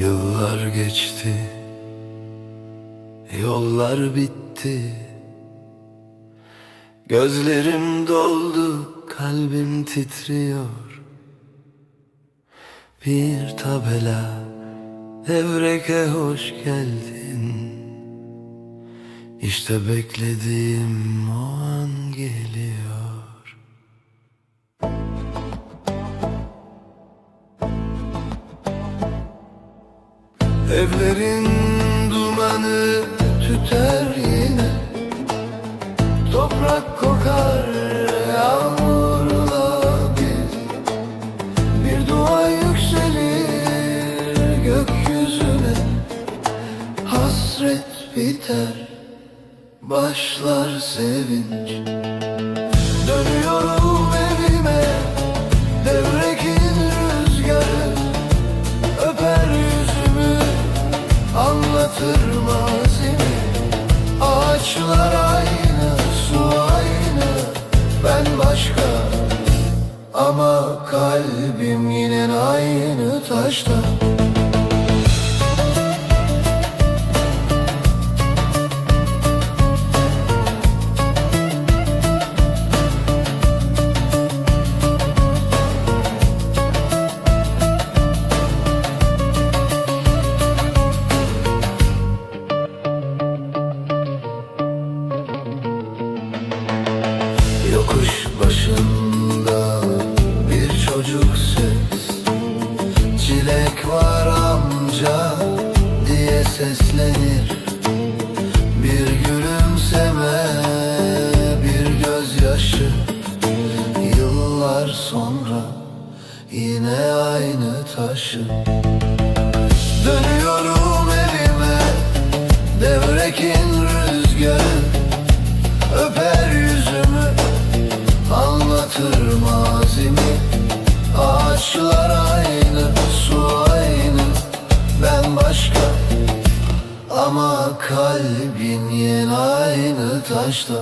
Yıllar geçti Yollar bitti. Gözlerim doldu Kalbim titriyor. Bir tabela Evreke hoş geldin. İşte beklediğim o an. Evlerin dumanı tüter yine. Toprak kokar yağmurla bir. Bir dua yükselir gökyüzüne. Hasret biter başlar sevinç mazimi Ağaçlar aynı, su aynı. Ben başka ama kalbim yine aynı taşta Yokuş başında bir çocuk ses. Çilek var amca diye seslenir. Bir gülümseme bir gözyaşı. Yıllar sonra yine aynı taşı. Dönüyorum Ama kalbim yine aynı taşta